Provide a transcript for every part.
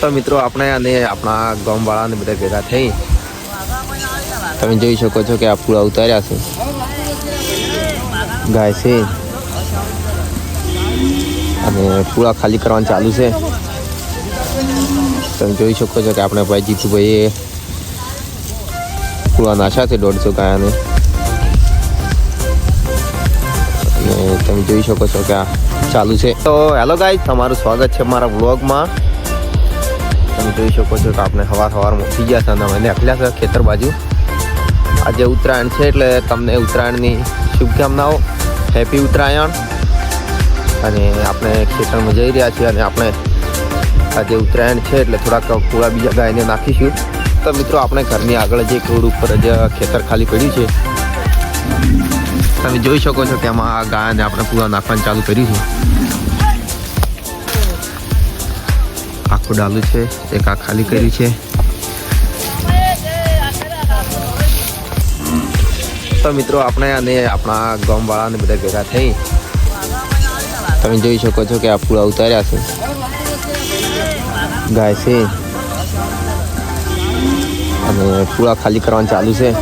તો મિત્રો આપણે અને આપણા ગામવાળાને બધા ભેગા થઈ તમે જોઈ શકો છો કે આ પૂળા ઉતાર્યા છે. ગાય છે. અને પૂળા ખાલી કરવાનું ચાલુ છે. તમે જોઈ શકો છો કે આપણે ભાઈ જીતુભાઈએ પૂળા નાશા છે દોઢસો ગાયાને. અને તમે જોઈ શકો છો કે આ ચાલુ છે. તો હેલો ગાય તમારું સ્વાગત છે મારા વ્લોગમાં. તમે જોઈ શકો છો કે આપણે સવાર સવારમાં ઉઠી ગયા છે અને અમે નીકળ્યા છે ખેતર બાજુ આજે ઉત્તરાયણ છે એટલે તમને ઉત્તરાયણની શુભકામનાઓ. હેપી ઉત્તરાયણ. અને આપણે ખેતરમાં જઈ રહ્યા છીએ અને આપણે આજે ઉત્તરાયણ છે એટલે થોડાક પૂળા બીજા ગાયને નાખીશું. તો મિત્રો, આપણે ઘરની આગળ જે રોડ ઉપર જ ખેતર ખાલી પડ્યું છે. તમે જોઈ શકો છો કે આમાં આ ગાયને આપણે પૂરા નાખવાનું ચાલુ કર્યું છે. આખું ડાલું છે, એક આ ખાલી કર્યું છે. તો મિત્રો, આપણે અને આપણા ગામવાળાને બધા ભેગા થઈ તમે જોઈ શકો છો કે આ પૂળા ઉતાર્યા છે. ગાય છે. અને પૂળા ખાલી કરવાનું ચાલુ છે.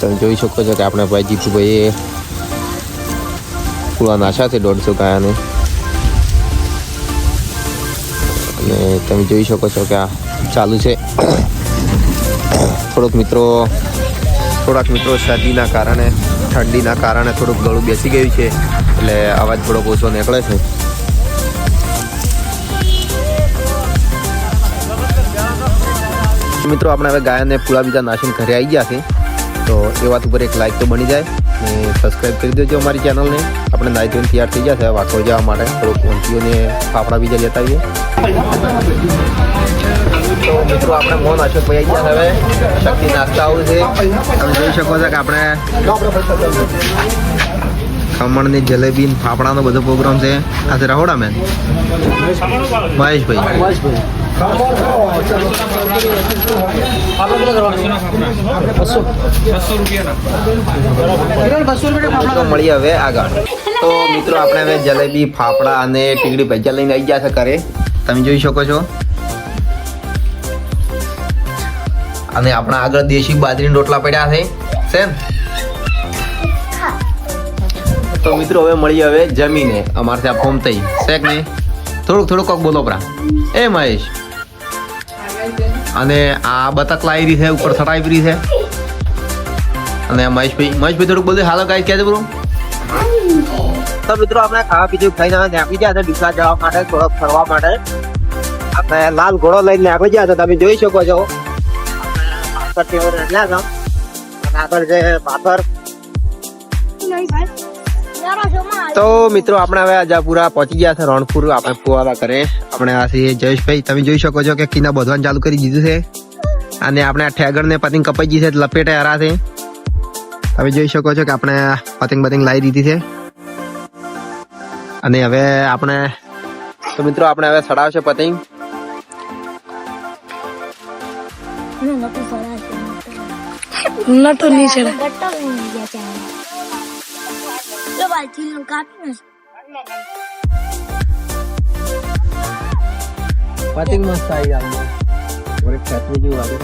તમે જોઈ શકો છો કે આપણે ભાઈ જીતુભાઈએ પૂળા નાશા છે, દોઢસો ગાયાને. અને તમે જોઈ શકો છો કે આ ચાલુ છે. થોડોક મિત્રો, થોડાક મિત્રો શરદીના કારણે, ઠંડીના કારણે થોડુંક ગળું બેસી ગયું છે, એટલે અવાજ થોડોક ઓછો નીકળે છે. મિત્રો, આપણે હવે ગાયને પૂરા બીજા નાશન ઘરે આવી ગયા છે તો એ વાત ઉપર એક લાઈક તો બની જાય. ને સબસ્ક્રાઈબ કરી દેજો અમારી ચેનલને આપણે નાઈ ધોઈને તૈયાર થઈ જશે છે. વાંકો જવા માટે. થોડુંક વંશીઓને ફાફડા બીજા લેતા આવીએ. તો મિત્રો, આપણે હવે. શક્તિ નાસ્તા આવું છે. તમે જોઈ શકો છો કે આપણે ખમણની જલેબી ફાફડાનો બધો પ્રોગ્રામ છે. આજે રહોડા મેન મહેશભાઈ. તો મળીએ હવે આગળ. તો મિત્રો, આપણે હવે જલેબી, ફાફડા અને ટીકડી ભજીયા લઈને આવી ગયા છે ઘરે. તમે જોઈ શકો છો. અને આપણા આગળ દેશી બાજરીના રોટલા પડ્યા છે. છે તો મિત્રો, હવે મળીએ હવે જમીને. અમારે ત્યાં ફોમ થઈ. શેક નહીં? થોડુંક થોડુંક કોક બોલો પરા. એ મહેશ. અને આ બતક લાવી રહી છે ઉપર ચડાવી રહી છે. અને મહેશભાઈ મહેશભાઈ થોડુંક બધું હાલો ગાય કહેજો બ્રો તો મિત્રો આપણે ખાવા પીધું ખાઈને નીકળી ગયા હતા ડીસા જવા માટે થોડોક ફરવા માટે. આપણે લાલ ઘોડો લઈને નીકળી ગયા હતા તમે જોઈ શકો છો. આગળ જે પાથર. તો મિત્રો આપણે હવે આજાપુરા પહોંચી ગયા છે રણપુર. આપણે ફુવારા કરે. આપણે આ છે જયેશભાઈ. તમે જોઈ શકો છો કે કિના બધવાન ચાલુ કરી દીધું છે. અને આપણે આ ઠેગર ને પતિંગ કપાઈ ગઈ છે લપેટે હરા છે. તમે જોઈ શકો છો કે આપણે પતિંગ બતિંગ લાવી દીધી છે. અને હવે આપણે તો મિત્રો આપણે હવે સડાવશે પતિંગ. નટો નહીં ચડે પતિંગ મસ્ત આવી આપણે થોડી ખેતરી જેવું આવ્યું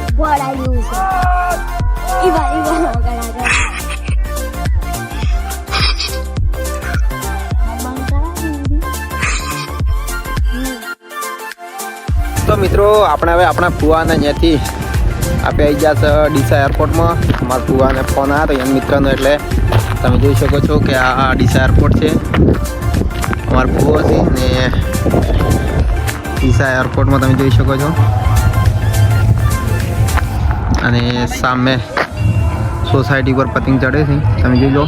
તો મિત્રો આપણે હવે આપણા ફુવાને અહીંયાથી આપણે આવી ગયા છે ડીસા એરપોર્ટમાં અમારા ફુવાને ફોન આવ્યો તો એમ મિત્રનો એટલે તમે જોઈ શકો છો કે આ ડીસા એરપોર્ટ છે. અમારો ફુવો છે ને ડીસા એરપોર્ટમાં તમે જોઈ શકો છો. અને સામે સોસાયટી પર પતંગ ચડે છે. તમે જોઈ લો.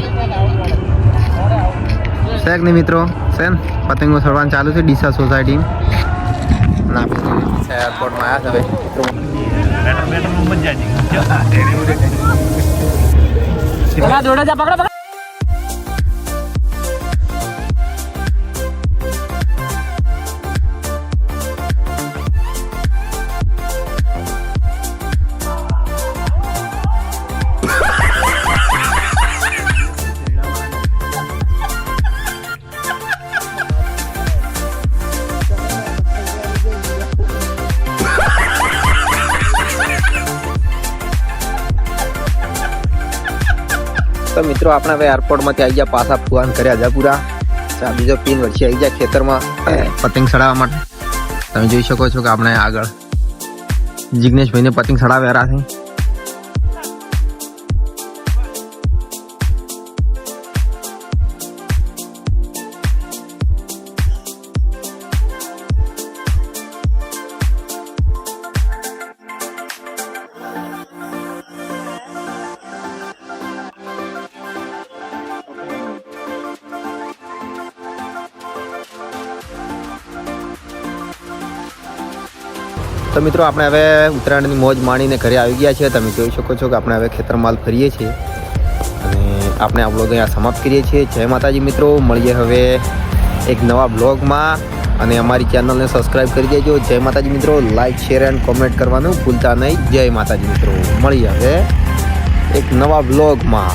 શેક નહીં મિત્રો શેન પતંગો ચડવાનું ચાલુ છે ડીસા સોસાયટી. અને આપણે ડીસા એરપોર્ટમાં આવ્યા છે હવે દોડે પકડો. મિત્રો, આપણે હવે એરપોર્ટમાંથી આવી ગયા, પાછા ફુવાન કર્યા જપુરા પૂરા બીજો પિન વર્ષી આવી ગયા ખેતરમાં. પતંગ ચડાવવા માટે. તમે જોઈ શકો છો કે આપણે આગળ જિગ્નેશભાઈને પતંગ ચડાવ્યા છે તો મિત્રો, આપણે હવે ઉત્તરાયણની મોજ માણીને ઘરે આવી ગયા છીએ. તમે જોઈ શકો છો કે આપણે હવે ખેતરમાલ ફરીએ છીએ. અને આપણે આ બ્લોગ અહીંયા સમાપ્ત કરીએ છીએ. જય માતાજી મિત્રો, મળીએ હવે એક નવા બ્લોગમાં અને અમારી ચેનલને સબસ્ક્રાઈબ કરી દેજો. જય માતાજી મિત્રો લાઇક શેર એન્ડ કોમેન્ટ કરવાનું ભૂલતા નહીં. જય માતાજી મિત્રો, મળીએ હવે એક નવા બ્લોગમાં